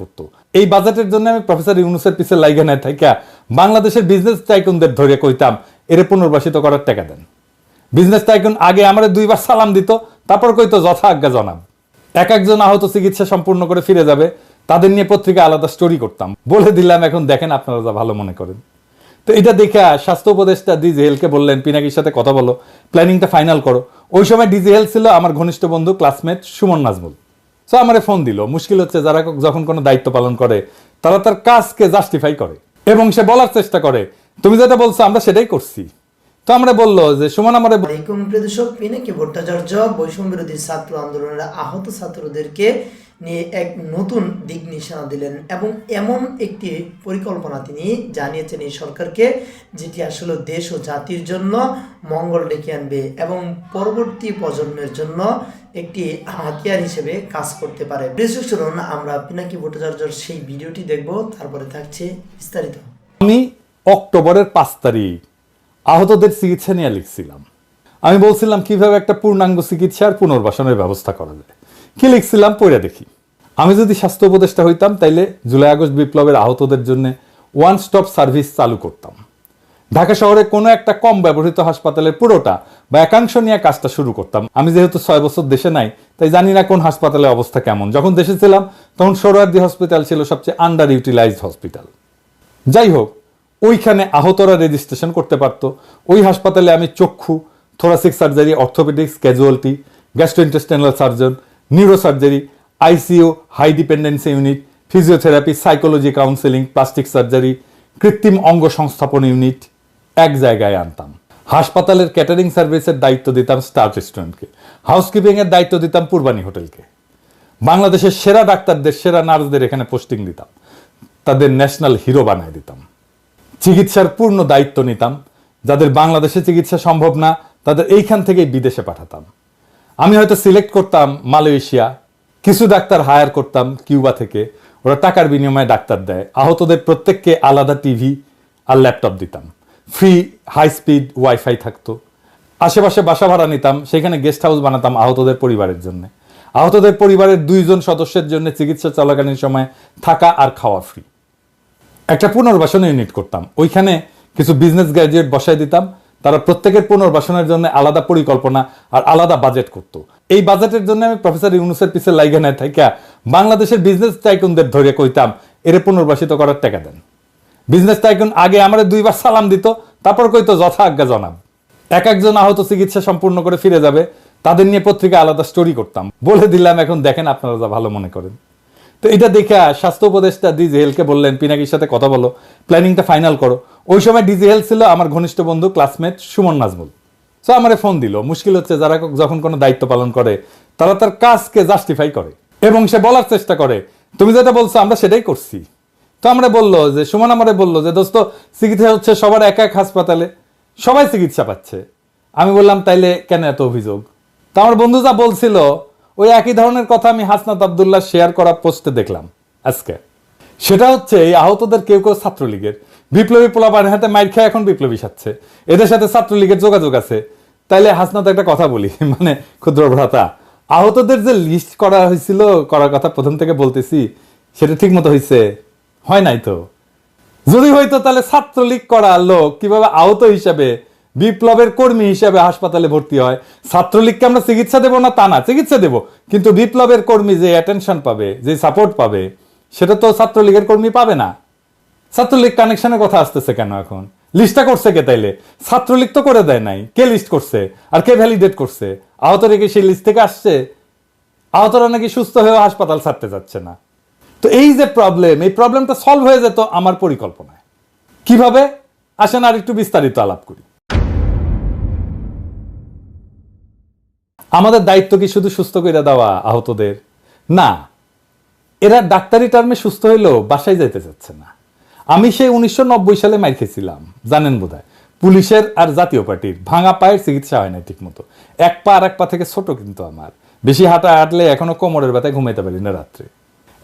করতো। এই বাজেটের জন্য আমি প্রফেসর ইউনুসের পিছে লাইগে নাই থাইকা, বাংলাদেশের বিজনেস টাইকুনদের ধরে কইতাম, এরে পুনর্বাসিত করার টাকা দেন। বিজনেস টাইকুন আগে আমারে দুইবার সালাম দিত, তারপর কইতো, যথা আজ্ঞা, জনাব। এক একজন আহত চিকিৎসা সম্পূর্ণ করে ফিরে যাবে, তাদের নিয়ে পত্রিকা আলাদা স্টোরি করতাম। বলে দিলাম, এখন দেখেন আপনারা যা ভালো মনে করেন। তো এটা দেখে স্বাস্থ্য উপদেষ্টা হেলকে বললেন, পিনাকির সাথে কথা বলো প্ল্যানিংটা ফাইনাল করো। ওই সময় ডিজি হেল ছিল আমার ঘনিষ্ঠ বন্ধু ক্লাসমেট সুমন নাজমুল। সো আমারে ফোন দিল। মুশকিল হচ্ছে যারা যখন কোনো দায়িত্ব পালন করে, তারা তার কাজকে জাস্টিফাই করে এবং সে বলার চেষ্টা করে, তুমি যেটা বলছো, আমরা সেটাই করছি। তো আমরা বলল যে, সুমন আমারে আলাইকুম প্রিয় দর্শক পিনাকি ভট্টাচার্য, বৈষম্য বিরোধী ছাত্র আন্দোলনের আহত ছাত্রদেরকে নিয়ে এক নতুন দিক নিশানা দিলেন এবং এমন একটি পরিকল্পনা তিনি জানিয়েছেন এই সরকারকে, যেটি আসলে দেশ ও জাতির জন্য মঙ্গল ডেকে আনবে এবং পরবর্তী প্রজন্মের জন্য একটি হাতিয়ার হিসেবে কাজ করতে পারে। করুন আমরা পিনাকি ভট্টাচার্যর সেই ভিডিওটি দেখব, তারপরে থাকছে বিস্তারিত। আমি অক্টোবরের পাঁচ তারিখ, আহতদের চিকিৎসা নিয়ে লিখছিলাম। আমি বলছিলাম, কীভাবে একটা পূর্ণাঙ্গ চিকিৎসা আর পুনর্বাসনের ব্যবস্থা করা যায়? কি লিখছিলাম? পড়ে দেখি। আমি যদি স্বাস্থ্য উপদেষ্টা হইতাম, তাইলে জুলাই আগস্ট বিপ্লবের আহতদের জন্য ওয়ান স্টপ সার্ভিস চালু করতাম। ঢাকা শহরে কোনো একটা কম ব্যবহৃত হাসপাতালের পুরোটা বা একাংশ নিয়ে কাজটা শুরু করতাম। আমি যেহেতু ছয় বছর দেশে নাই, তাই জানি না কোন হাসপাতালের অবস্থা কেমন। যখন দেশে ছিলাম, তখন সোহরার্দি হসপিটাল ছিল সবচেয়ে আন্ডার ইউটিলাইজড হসপিটাল। যাই হোক, ওইখানে আহতরা রেজিস্ট্রেশন করতে পারতো। ওই হাসপাতালে আমি চক্ষু thoracic surgery orthopaedics casualty gastrointestinal surgeon neuro surgery ICU high dependency unit physiotherapy psychology counselling plastic surgery কৃত্রিম অঙ্গ সংস্থাপন ইউনিট এক জায়গায় আনতাম। হাসপাতালের ক্যাটারিং সার্ভিসের দায়িত্ব দিতাম স্টার রেস্টুরেন্টকে হাউসকিপিং এর দায়িত্ব দিতাম পূর্বানী হোটেলকে। বাংলাদেশের সেরা ডাক্তারদের, সেরা নার্সদের এখানে পোস্টিং দিতাম। তাদের ন্যাশনাল হিরো বানায় দিতাম। চিকিৎসার পূর্ণ দায়িত্ব নিতাম। যাদের বাংলাদেশে চিকিৎসা সম্ভব না, তাদের এইখান থেকেই বিদেশে পাঠাতাম। আমি হয়তো সিলেক্ট করতাম মালয়েশিয়া। কিছু ডাক্তার হায়ার করতাম কিউবা থেকে। ওরা টাকার বিনিময়ে ডাক্তার দেয়। আহতদের প্রত্যেককে আলাদা টিভি আর ল্যাপটপ দিতাম। ফ্রি হাই স্পিড ওয়াইফাই থাকতো। আশেপাশে বাসা ভাড়া নিতাম, সেখানে গেস্ট হাউস বানাতাম আহতদের পরিবারের জন্য। আহতদের পরিবারের দুইজন সদস্যের জন্য চিকিৎসা চলাকালীন সময় থাকা আর খাওয়া ফ্রি একটা পুনর্বাসন ইউনিট করতাম। ওইখানে কিছু বিজনেস গ্র্যাজুয়েট বসায় দিতাম। তারা প্রত্যেকের পুনর্বাসনের জন্য আলাদা পরিকল্পনা আর আলাদা বাজেট করত। এই বাজেটের জন্য আমি প্রফেসর ইউনুসের পিছে লাইগে নাই থাইকা বাংলাদেশের বিজনেস টাইকুনদের ধরে কইতাম, এরে পুনর্বাসিত করার টাকা দেন। বিজনেস টাইকুন আগে আমারে দুইবার সালাম দিত, তারপর কইতো, যথা আজ্ঞা, জনাব। এক একজন আহত চিকিৎসা সম্পূর্ণ করে ফিরে যাবে, তাদের নিয়ে পত্রিকা আলাদা স্টোরি করতাম। বলে দিলাম, এখন দেখেন আপনারা যা ভালো মনে করেন। তো এটা দেখে স্বাস্থ্য উপদেষ্টা ডিজি হেলকে বললেন, পিনাকির সাথে কথা বলো, প্ল্যানিংটা ফাইনাল করো। ওই সময় ডিজি হেল ছিল আমার ঘনিষ্ঠ বন্ধু ক্লাসমেট সুমন নাজমুল। সো আমারে ফোন দিল, মুশকিল হচ্ছে, যারা যখন কোনো দায়িত্ব পালন করে, তারা তার কাজকে জাস্টিফাই করে এবং সে বলার চেষ্টা করে। তুমি যেটা বলছো, আমরা সেটাই করছি। তো আমরা বলল যে, সুমন আমারে বলল যে, দোস্ত, চিকিৎসা হচ্ছে সবার এক এক হাসপাতালে, সবাই চিকিৎসা পাচ্ছে। আমি বললাম, তাইলে কেন এত অভিযোগ? তো আমার বন্ধু যা বলছিল, ওই একই ধরনের কথা আমি হাসনাত আবদুল্লাহ শেয়ার করা পোস্টে দেখলাম আজকে। সেটা হচ্ছে, এই আহতদের কেউ কেউ ছাত্রলীগের। বিপ্লবী পোলাপানের হাতে মাইর খেয়ে এখন বিপ্লবী সাচ্ছে এদের সাথে ছাত্রলীগের যোগাযোগ আছে। তাইলে হাসনাত একটা কথা বলি মানে ক্ষুদ্র ভ্রাতা। আহতদের যে লিস্ট করা হয়েছিল, করার কথা প্রথম থেকে বলতেছি, সেটা ঠিক মতো হয়েছে হয় নাই তো? যদি হয়তো তাহলে ছাত্রলীগ করা লোক কীভাবে আহত হিসাবে, বিপ্লবের কর্মী হিসাবে হাসপাতালে ভর্তি হয়? ছাত্রলীগকে আমরা চিকিৎসা দেবো না তা না, চিকিৎসা দেবো। কিন্তু বিপ্লবের কর্মী যে অ্যাটেনশন পাবে, যে সাপোর্ট পাবে, সেটা তো ছাত্রলীগের কর্মী পাবে না। ছাত্রলীগ কানেকশনের কথা আসতেছে কেন এখন? লিস্টটা করছে কে তাইলে? ছাত্রলীগ তো করে দেয় নাই। কে লিস্ট করছে? আর কে ভ্যালিডেট করছে? আহত রেখে সেই লিস্ট থেকে আসছে? আহতরা নাকি সুস্থ হয়ে হাসপাতাল ছাড়তে যাচ্ছে না? তো এই যে প্রবলেম এই প্রবলেমটা সলভ হয়ে যেত আমার পরিকল্পনায়। কীভাবে? আসেন আর একটু বিস্তারিত আলাপ করি। আমাদের দায়িত্ব কি শুধু সুস্থ করে দেওয়া আহতদের? না। এরা ডাক্তারি টার্মে সুস্থ হইলেও বাসায় যাইতে চাচ্ছে না। আমি সেই উনিশশো নব্বই সালে মাইর খেয়েছিলাম, জানেন বোধ পুলিশের আর জাতীয় পার্টির। ভাঙা পায়ের চিকিৎসা হয় না ঠিক মতো এক পা আর এক পা থেকে ছোট কিন্তু আমার। বেশি হাঁটা হাঁটলে এখনও কোমরের ব্যথায় ঘুমাইতে পারি না রাত্রে।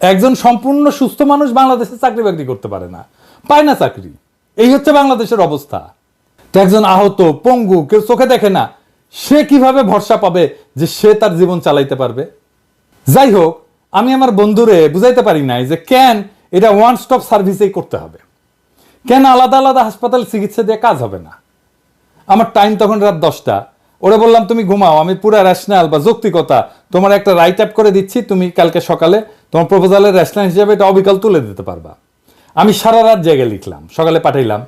একজন সম্পূর্ণ সুস্থ মানুষ বাংলাদেশে চাকরি বাকরি করতে পারে না। পায় না চাকরি। এই হচ্ছে বাংলাদেশের অবস্থা। তো একজন আহত, পঙ্গু, কেউ চোখে দেখে না, সে কীভাবে ভরসা পাবে যে সে তার জীবন চালাইতে পারবে? যাই হোক, আমি আমার বন্ধুরে বুঝাইতে পারি নাই যে কেন এটা ওয়ান স্টপ সার্ভিসেই করতে হবে। কেন আলাদা আলাদা হাসপাতাল চিকিৎসা দিয়ে কাজ হবে না? আমার টাইম তখন রাত দশটা। ওরা বললাম, তুমি ঘুমাও, আমি পুরা রেশনাল বা যৌক্তিকতা তোমার একটা রাইট আপ করে দিচ্ছি, তুমি কালকে সকালে তোমার প্রপোজালের রেশনাল হিসেবে এটা অবিকল তুলে দিতে পারবা। আমি সারা রাত জেগে লিখলাম, সকালে পাঠাইলাম,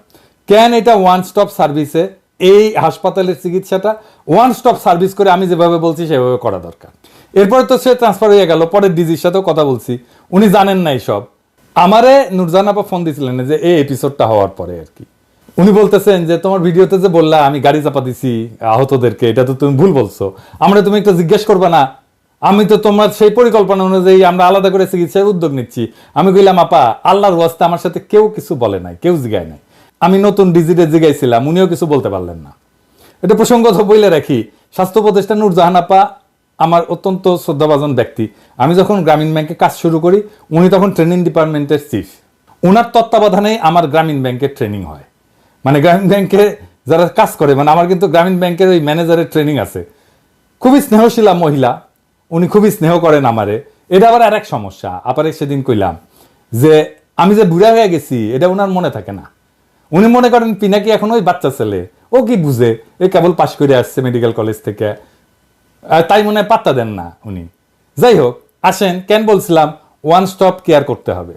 কেন এটা ওয়ান স্টপ সার্ভিসে এই হাসপাতালের চিকিৎসাটা ওয়ান স্টপ সার্ভিস করে আমি যেভাবে বলছি সেভাবে করা দরকার? এরপরে তো সে ট্রান্সফার হয়ে গেল, পরের ডিজির সাথেও কথা বলছি, উনি জানেন না সব আমারে নুরজান আপা ফোন দিছিলেন যে এই এপিসোডটা হওয়ার পরে আর কি। উনি বলতেছেন যে, তোমার ভিডিওতে যে বললা, আমি গাড়ি চাপা দিছি আহতদেরকে, এটা তো তুমি ভুল বলছো। আমরা তুমি একটু জিজ্ঞেস করবা না আমি তো তোমার সেই পরিকল্পনা অনুযায়ী আমরা আলাদা করে চিকিৎসার উদ্যোগ নিচ্ছি। আমি কইলাম, আপা, আল্লাহর ওয়াস্তে আমার সাথে কেউ কিছু বলে নাই, কেউ জিগায় নাই। আমি নতুন ডিজিটে জিগাইছিলাম, উনিও কিছু বলতে পারলেন না। এটা প্রসঙ্গত বইলে রাখি, স্বাস্থ্য উপদেষ্টা নূরজাহান আপা আমার অত্যন্ত শ্রদ্ধাভাজন ব্যক্তি। আমি যখন গ্রামীণ ব্যাংকে কাজ শুরু করি, উনি তখন ট্রেনিং ডিপার্টমেন্টের চিফ। ওনার তত্ত্বাবধানেই আমার গ্রামীণ ব্যাংকের ট্রেনিং হয়। মানে গ্রামীণ ব্যাংকে যারা কাজ করে মানে আমার কিন্তু গ্রামীণ ব্যাংকের ওই ম্যানেজারের ট্রেনিং আছে। খুবই স্নেহশীলা মহিলা উনি খুবই স্নেহ করেন আমারে। এটা আবার আর এক সমস্যা, আপারে সেদিন কইলাম যে আমি যে বুড়া হয়ে গেছি, এটা ওনার মনে থাকে না। উনি মনে করেন পিনাকি এখন ওই বাচ্চা ছেলে, ও কি বুঝে, এই কেবল পাশ করে আসছে মেডিকেল কলেজ থেকে। তাই মনে পাত্তা দেন না উনি। যাই হোক, আসেন, কেন বলছিলাম ওয়ান স্টপ কেয়ার করতে হবে।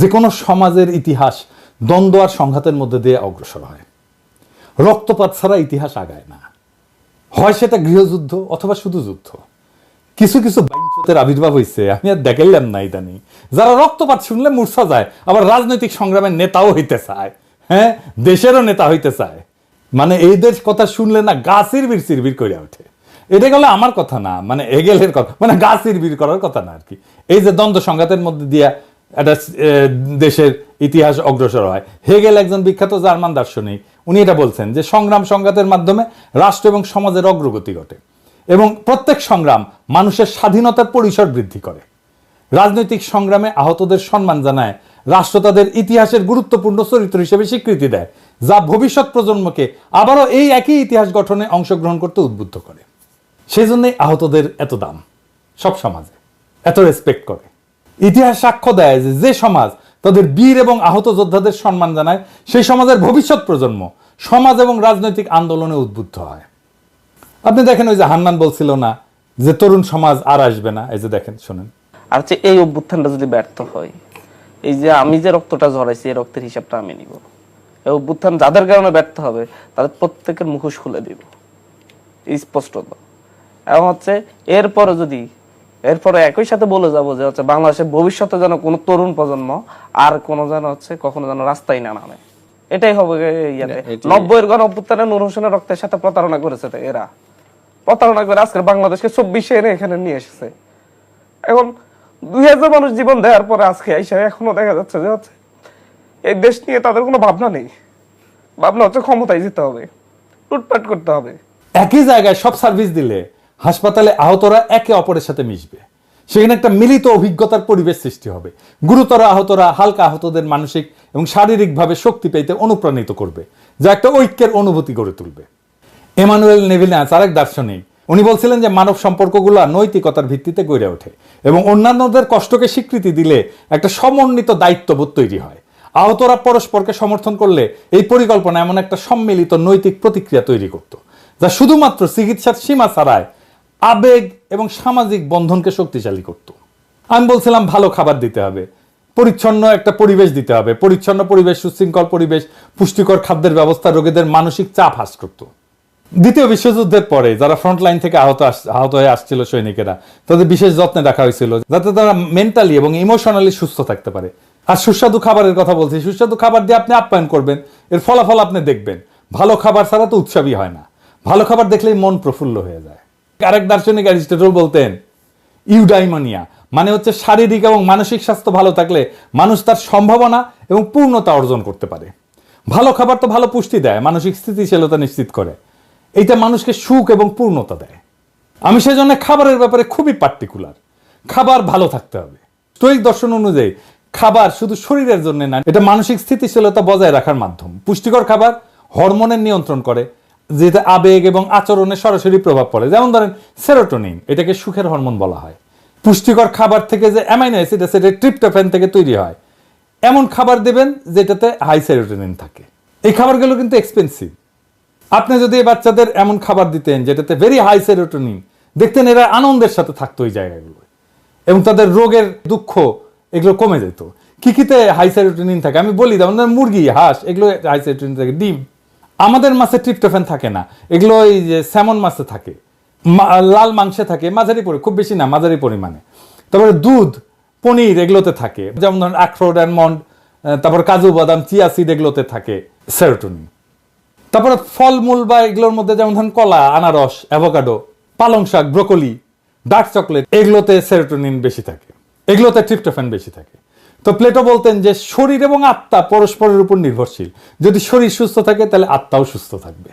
যে কোনো সমাজের ইতিহাস দ্বন্দ্ব আর সংঘাতের মধ্যে দিয়ে অগ্রসর হয়। রক্তপাত ছাড়া ইতিহাস আগায় না। হয় সেটা গৃহযুদ্ধ অথবা শুধু যুদ্ধ। কিছু কিছু বাইঞ্চতের আবির্ভাব হয়েছে আমি আর দেখাইলাম না ইদানি। যারা রক্তপাত শুনলে মূর্ছা যায়, আবার রাজনৈতিক সংগ্রামের নেতাও হইতে চায়। হ্যাঁ দেশেরও নেতা হইতে চায়। মানে এই দেশ কথা শুনলে না গা সিরবির সিরবির করে ওঠে। এটা গেলে আমার কথা না মানে এগেলের কথা মানে গা সিরবির করার কথা না আর কি। এই যে দ্বন্দ্ব সংঘাতের মধ্যে দিয়া একটা দেশের ইতিহাস অগ্রসর হয়। হেগেল একজন বিখ্যাত জার্মান দার্শনিক, উনি এটা বলছেন যে সংগ্রাম সংঘাতের মাধ্যমে রাষ্ট্র এবং সমাজের অগ্রগতি ঘটে এবং প্রত্যেক সংগ্রাম মানুষের স্বাধীনতার পরিসর বৃদ্ধি করে। রাজনৈতিক সংগ্রামে আহতদের সম্মান জানায়, রাষ্ট্র তাদের ইতিহাসের গুরুত্বপূর্ণ চরিত্র হিসেবে স্বীকৃতি দেয়, যা ভবিষ্যৎ প্রজন্মকে আবারও এই একই ইতিহাস গঠনে অংশগ্রহণ করতে উদ্বুদ্ধ করে। সেই জন্যই আহতদের এত দাম, সব সমাজে, এত রেসপেক্ট করে। ইতিহাস সাক্ষ্য দেয় যে যে সমাজ তাদের বীর এবং আহত যোদ্ধাদের সম্মান জানায়, সেই সমাজের ভবিষ্যৎ প্রজন্ম সমাজ এবং রাজনৈতিক আন্দোলনে উদ্বুদ্ধ হয়। আপনি দেখেন ওই যে হান্নান বলছিল না যে তরুণ সমাজ আর আসবে না, এই যে দেখেন, শুনেন। আর হচ্ছে এই অভ্যুত্থানটা যদি ব্যর্থ হয়, এই যে আমি যে রক্তটা ঝরাইছি, এই রক্তের হিসাবটা আমি নিব। এই অভ্যুত্থান যাদের কারণে ব্যর্থ হবে, তাদের প্রত্যেকের মুখোশ খুলে দিব। স্পষ্টত। এবং হচ্ছে এরপরে যদি এরপরে একই সাথে বলে যাব যে হচ্ছে বাংলাদেশের ভবিষ্যতে যেন কোনো তরুণ প্রজন্ম আর কোনো যেন হচ্ছে কখনো যেন রাস্তায় না নামে। এটাই হবে ইয়াতে। নব্বইয়ের গণ অভ্যুত্থানে নূর হোসেনের রক্তের সাথে প্রতারণা করেছে এরা। প্রতারণা করে আজকে বাংলাদেশকে চব্বিশে এনে এখানে নিয়ে এসেছে। এখন দুই হাজার মানুষ জীবন দেওয়ার পরে আজকে এসে এখনও দেখা যাচ্ছে যে হচ্ছে এই দেশ নিয়ে তাদের কোনো ভাবনা নেই। ভাবনা হচ্ছে ক্ষমতায় যেতে হবে লুটপাট করতে হবে। একই জায়গায় সব সার্ভিস দিলে হাসপাতালে আহতরা একে অপরের সাথে মিশবে। সেখানে একটা মিলিত অভিজ্ঞতার পরিবেশ সৃষ্টি হবে। গুরুতর আহতরা হালকা আহতদের মানসিক এবং শারীরিকভাবে শক্তি পেতে অনুপ্রাণিত করবে, যা একটা ঐক্যের অনুভূতি গড়ে তুলবে। এমানুয়েল নেভিনাস আরেক দার্শনিক, উনি বলছিলেন যে মানব সম্পর্কগুলো নৈতিকতার ভিত্তিতে গড়ে ওঠে এবং অন্যান্যদের কষ্টকে স্বীকৃতি দিলে একটা সমন্বিত দায়িত্ববোধ তৈরি হয়। আহতরা পরস্পরকে সমর্থন করলে এই পরিকল্পনা এমন একটা সম্মিলিত নৈতিক প্রতিক্রিয়া তৈরি করত, যা শুধুমাত্র চিকিৎসার সীমা ছাড়ায় আবেগ এবং সামাজিক বন্ধনকে শক্তিশালী করত। আমি বলছিলাম, ভালো খাবার দিতে হবে। পরিচ্ছন্ন একটা পরিবেশ দিতে হবে। পরিচ্ছন্ন পরিবেশ, সুশৃঙ্খল পরিবেশ, পুষ্টিকর খাদ্যের ব্যবস্থা রোগীদের মানসিক চাপ হ্রাস করতো। দ্বিতীয় বিশ্বযুদ্ধের পরে যারা ফ্রন্ট লাইন থেকে আহত আহত হয়ে আসছিল সৈনিকেরা, তাদের বিশেষ যত্নে রাখা হয়েছিল, যাতে তারা মেন্টালি এবং ইমোশনালি সুস্থ থাকতে পারে। আর সুস্বাদু খাবারের কথা বলছি। সুস্বাদু খাবার দিয়ে আপনি আপ্যায়ন করবেন, এর ফলাফল আপনি দেখবেন। ভালো খাবার ছাড়া তো উৎসবই হয় না। ভালো খাবার দেখলেই মন প্রফুল্ল হয়ে যায়। আরেক দার্শনিক অ্যারিস্টটল বলতেন, ইউডাইমানিয়া মানে হচ্ছে শারীরিক এবং মানসিক স্বাস্থ্য ভালো থাকলে মানুষ তার সম্ভাবনা এবং পূর্ণতা অর্জন করতে পারে। ভালো খাবার তো ভালো পুষ্টি দেয়, মানসিক স্থিতিশীলতা নিশ্চিত করে। এইটা মানুষকে সুখ এবং পূর্ণতা দেয়। আমি সেজন্য খাবারের ব্যাপারে খুবই পার্টিকুলার। খাবার ভালো থাকতে হবে। স্টোয়িক দর্শন অনুযায়ী, খাবার শুধু শরীরের জন্য না, এটা মানসিক স্থিতিশীলতা বজায় রাখার মাধ্যম। পুষ্টিকর খাবার হরমোনের নিয়ন্ত্রণ করে যেটা আবেগ এবং আচরণে সরাসরি প্রভাব পড়ে। যেমন ধরেন, সেরোটোনিন, এটাকে সুখের হরমোন বলা হয়। পুষ্টিকর খাবার থেকে যে অ্যামাইনো অ্যাসিড আছে, এটা ট্রিপ্টোফ্যান থেকে তৈরি হয়। এমন খাবার দেবেন যেটাতে হাই সেরোটোনিন থাকে। এই খাবারগুলো কিন্তু এক্সপেন্সিভ আপনি যদি এই বাচ্চাদের এমন খাবার দিতেন যেটাতে ভেরি হাই সেরোটোনিন দেখতেন এরা আনন্দের সাথে থাকতো ওই জায়গাগুলো এবং তাদের রোগের দুঃখ, এগুলো কমে যেত। কি কিতে হাই সেরোটোনিন থাকে? আমি বলি, যেমন মুরগি, হাঁস, এগুলো হাই সেরোটোনিন থাকে, ডিম। আমাদের মাছে ট্রিপটোফেন থাকে না। এগুলো ওই যে স্যামন মাছে থাকে। লাল মাংসে থাকে। মাঝারি পরি, খুব বেশি না, মাঝারি পরিমাণে। তারপরে দুধ, পনির এগুলোতে থাকে। যেমন ধরেন আখরোট অ্যালমন্ড তারপর কাজু বাদাম, চিয়া সিড এগুলোতে থাকে সেরোটোনিন তারপরে ফলমূল বা এগুলোর মধ্যে যেমন ধরেন কলা, আনারস অ্যাভোকাডো পালং শাক, ব্রোকলি ডার্ক চকলেট এগুলোতে সেরোটোনিন বেশি থাকে। এগুলোতে ট্রিপটোফেন বেশি থাকে। তো প্লেটো বলতেন যে শরীর এবং আত্মা পরস্পরের উপর নির্ভরশীল। যদি শরীর সুস্থ থাকে, তাহলে আত্মাও সুস্থ থাকবে।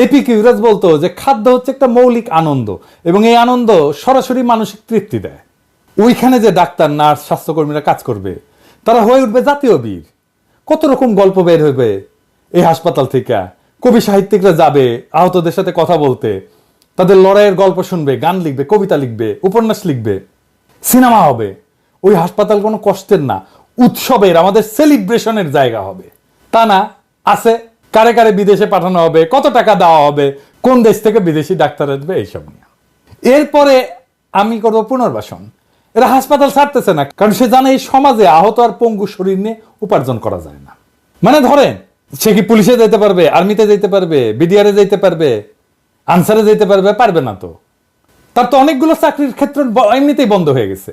এপি কিউরাজ বলতো যে খাদ্য হচ্ছে একটা মৌলিক আনন্দ এবং এই আনন্দ সরাসরি মানসিক তৃপ্তি দেয়। ওইখানে যে ডাক্তার, নার্স, স্বাস্থ্যকর্মীরা কাজ করবে, তারা হয়ে উঠবে জাতীয় বীর। কত রকম গল্প বের হবে এই হাসপাতাল থেকে। কবি সাহিত্যিকরা যাবে, আহতদের সাথে কথা বলতে। তাদের লড়াইয়ের গল্প শুনবে, গান লিখবে, কবিতা লিখবে, উপন্যাস লিখবে। সিনেমা হবে। ওই হাসপাতাল কোনো কষ্টের না, উৎসবের, আমাদের সেলিব্রেশনের জায়গা হবে। তা না, আছে, কারে কারে বিদেশে পাঠানো হবে, কত টাকা দেওয়া হবে, কোন দেশ থেকে বিদেশি ডাক্তার আসবে, এইসব নিয়ে। এরপরে আমি করব পুনর্বাসন। এরা হাসপাতাল ছাড়তেছে না, কারণ সে জানে এই সমাজে আহত আর পঙ্গু শরীর নিয়ে উপার্জন করা যায় না। মানে ধরেন, সে কি পুলিশে যেতে পারবে, আর্মিতে যেতে পারবে, বিডিআরে যেতে পারবে, আনসারে যেতে পারবে পারবে না তো। তার তো অনেকগুলো চাকরির ক্ষেত্র এমনিতেই বন্ধ হয়ে গেছে।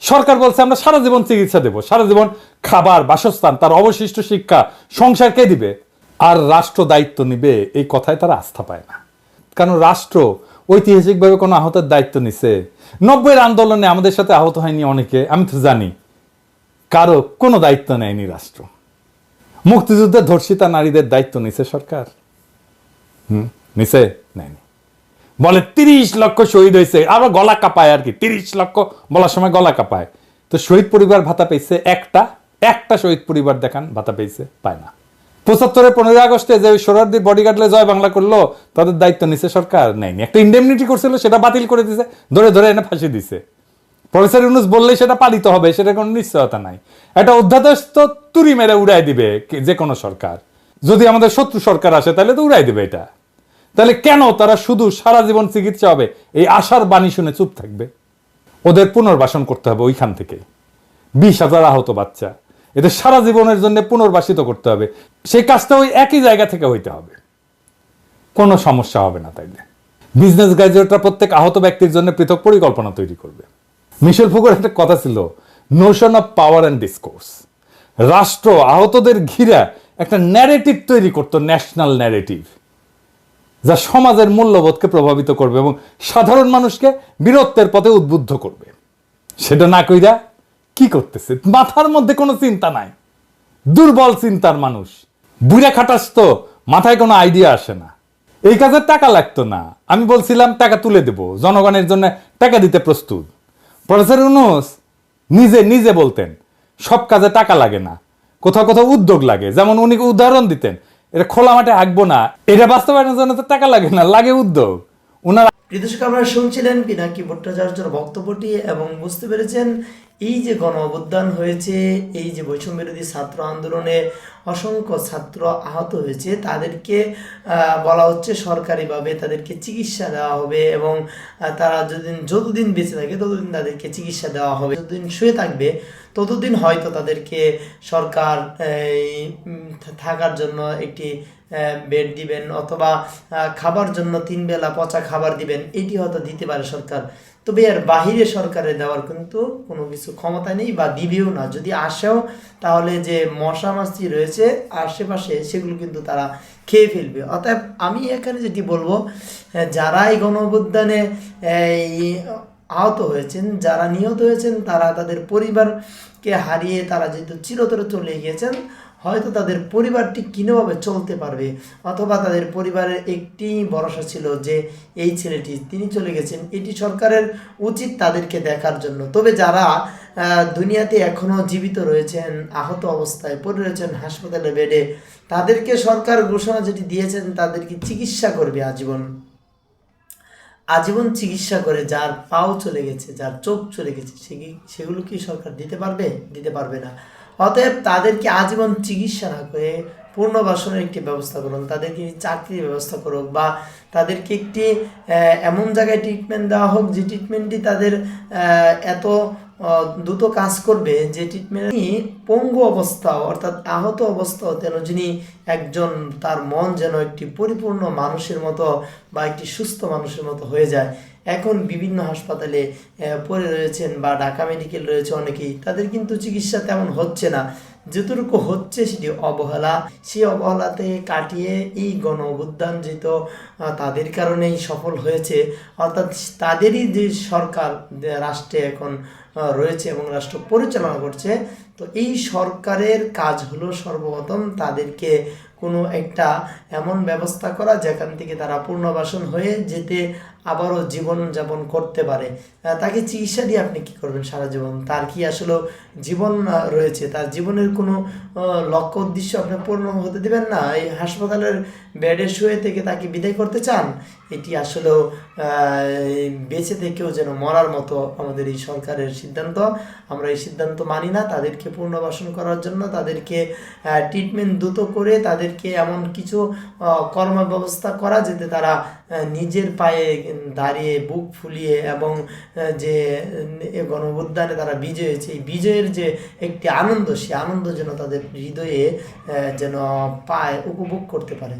সরকার বলছে, আমরা সারা জীবন চিকিৎসা দেব। সারা জীবন খাবার, বাসস্থান, তার অবশিষ্ট শিক্ষা, সংসার কে দিবে? আর রাষ্ট্র দায়িত্ব নিবে, এই কথায় তারা আস্থা পায় না। কারণ রাষ্ট্র ঐতিহাসিকভাবে কোনো আহতের দায়িত্ব নিছে। নব্বইয়ের আন্দোলনে আমাদের সাথে আহত হয়নি অনেকে, আমি তো জানি। কারও কোনো দায়িত্ব নেয়নি রাষ্ট্র। মুক্তিযুদ্ধে ধর্ষিতা নারীদের দায়িত্ব নিছে সরকার। হুম, নিছে? নেয়নি। বলে, তিরিশ লক্ষ শহীদ হয়েছে। আবার গলা কাঁপায় আর কি, তিরিশ লক্ষ বলার সময় গলা কাঁপায়। তো শহীদ পরিবার ভাতা পেয়েছে একটা একটা শহীদ পরিবার দেখান, ভাতা পেয়েছে, পায় না। পঁচাত্তরের পনেরোই আগস্টে যে সোরারদির বডিগার্ডলে জয় বাংলা করল, তাদের দায়িত্ব নিছে সরকার, নেয়নি। একটা ইন্ডেমনিটি করছিল, সেটা বাতিল করে দিছে, ধরে ধরে এনে ফাঁসি দিছে। প্রফেসর ইউনুস বললেই সেটা পালিত হবে, সেটা কোনো নিশ্চয়তা নাই। একটা অধ্যাদেশ তো তুরি মেরে উড়াই দিবে, যে কোনো সরকার। যদি আমাদের শত্রু সরকার আসে, তাহলে তো উড়াই দিবে এটা। তাহলে কেন তারা শুধু সারা জীবন চিকিৎসা হবে? এই আশার বাণী শুনে চুপ থাকবে। ওদের পুনর্বাসন করতে হবে ওইখান থেকে। বিশ হাজার আহত বাচ্চা। এদের সারা জীবনের জন্য পুনর্বাসিত করতে হবে। সেই কাজটা ওই একই জায়গা থেকে হইতে হবে। কোনো সমস্যা হবে না তাইলে। বিজনেস গ্রাজুয়েটরা প্রত্যেক আহত ব্যক্তির জন্য পৃথক পরিকল্পনা তৈরি করবে। মিশেল ফুকোর একটা কথা ছিল notion of power and discourse রাষ্ট্র আহতদের ঘিরা একটা ন্যারেটিভ তৈরি করতো ন্যাশনাল ন্যারেটিভ যা সমাজের মূল্যবোধকে প্রভাবিত করবে এবং সাধারণ মানুষকে বীরত্বের পথে উদ্বুদ্ধ করবে। সেটা না কইরা কি করতেছে? মাথার মধ্যে কোনো চিন্তা নাই। দুর্বল চিন্তার মানুষ। বুড়া খাটাস তো মাথায় কোনো আইডিয়া আসে না। এই কাজে টাকা লাগতো না। আমি বলছিলাম, টাকা তুলে দেব। জনগণের জন্য টাকা দিতে প্রস্তুত। প্রফেসর ইউনুস নিজে নিজে বলতেন, সব কাজে টাকা লাগে না। কোথাও কোথাও উদ্যোগ লাগে। যেমন উনি উদাহরণ দিতেন এটা খোলা মাঠে আঁকবো না। এটা বাস্তবায়নের জন্য তো টাকা লাগে না, লাগে উদ্যোগ। ওনারা প্রিয় দর্শক আপনারা শুনছিলেন পিনাকি ভট্টাচার্যর বক্তব্যটি এবং বুঝতে পেরেছেন এই যে গণ অভ্যুত্থান হয়েছে, এই যে বৈষম্য বিরোধী ছাত্র আন্দোলনে অসংখ্য ছাত্র আহত হয়েছে, তাদেরকে বলা হচ্ছে সরকারিভাবে তাদেরকে চিকিৎসা দেওয়া হবে এবং তারা যতদিন যতদিন বেঁচে থাকে ততদিন তাদেরকে চিকিৎসা দেওয়া হবে। যতদিন শুয়ে থাকবে ততদিন হয়তো তাদেরকে সরকার থাকার জন্য একটি বেড দিবেন অথবা খাবার জন্য তিন বেলা পচা খাবার দিবেন, এটি হয়তো দিতে পারে সরকার। তবে এর বাহিরে সরকারে দেওয়ার কিন্তু কোনো কিছু ক্ষমতা নেই বা দিবেও না। যদি আসেও তাহলে যে মশা মাছি রয়েছে আশেপাশে সেগুলো কিন্তু তারা খেয়ে ফেলবে। অতএব আমি এখানে যেটি বলব আহ, যারা এই গণ অভ্যুত্থানে আহত হয়েছেন যারা নিহত হয়েছেন তারা তাদের পরিবারকে হারিয়ে তারা যেহেতু চিরতরে চলে গিয়েছেন হয়তো তাদের পরিবারটি কিনোভাবে চলতে পারবে অথবা তাদের পরিবারের একটি ভরসা ছিল যে এই ছেলেটি তিনি চলে গেছেন, এটি সরকারের উচিত তাদেরকে দেখার জন্য। তবে যারা দুনিয়াতে এখনও জীবিত রয়েছেন, আহত অবস্থায় পড়ে রয়েছেন হাসপাতালে বেডে, তাদেরকে সরকার ঘোষণা যেটি দিয়েছেন তাদেরকে চিকিৎসা করবে আজীবন? আজীবন চিকিৎসা করে যার পাও চলে গেছে, যার চোখ চলে গেছে সেগি- সেগুলো কি সরকার দিতে পারবে? দিতে পারবে না। অতএব তাদেরকে আজীবন চিকিৎসা না করে পুনর্বাসনের একটি ব্যবস্থা করুন, তাদেরকে চাকরির ব্যবস্থা করুক বা তাদেরকে একটি এমন জায়গায় ট্রিটমেন্ট দেওয়া হোক যে ট্রিটমেন্টটি তাদের এত দ্রুত কাজ করবে যে ট্রিটমেন্ট পঙ্গু অবস্থা, অর্থাৎ আহত অবস্থা যেন যিনি একজন, তার মন যেন একটি পরিপূর্ণ মানুষের মতো বা একটি সুস্থ মানুষের মতো হয়ে যায়। এখন বিভিন্ন হাসপাতালে পড়ে রয়েছেন বা ঢাকা মেডিকেল রয়েছে অনেকেই, তাদের কিন্তু চিকিৎসা তেমন হচ্ছে না। যতটুকু হচ্ছে সেটি অবহেলা। সেই অবহেলাতে কাটিয়ে এই গণ অভ্যুত্থান যেহেতু তাদের কারণেই সফল হয়েছে। অর্থাৎ তাদেরই যে সরকার রাষ্ট্রে এখন রয়েছে এবং রাষ্ট্র পরিচালনা করছে, তো এই সরকারের কাজ হলো সর্বপ্রথম তাদেরকে কোনো একটা এমন ব্যবস্থা করা, যেখান থেকে তারা পুনর্বাসন হয়ে যেতে আবারও জীবন যাপন করতে পারে। তাকে চিকিৎসা দিয়ে আপনি কি করবেন সারা জীবন? তার কি আসলে জীবন রয়েছে? তার জীবনের কোনো লক্ষ্য, উদ্দেশ্য আপনি পূর্ণ হতে দেবেন না? এই হাসপাতালের বেডে শুয়ে থেকে তাকে বিদায় করতে চান? এটি আসলেও বেঁচে থেকেও যেন মরার মতো আমাদের এই সরকারের সিদ্ধান্ত। আমরা এই সিদ্ধান্ত মানি না। তাদেরকে পুনর্বাসন করার জন্য তাদেরকে ট্রিটমেন্ট দ্রুত করে তাদেরকে এমন কিছু কর্ম ব্যবস্থা করা যাতে তারা নিজের পায়ে দাঁড়িয়ে, বুক ফুলিয়ে এবং যে গণবুদ্ধানে তারা বিজয় হয়েছে এই বিজয়ের যে একটি আনন্দ সে আনন্দ যেন তাদের হৃদয়ে যেন পায়, উপভোগ করতে পারে।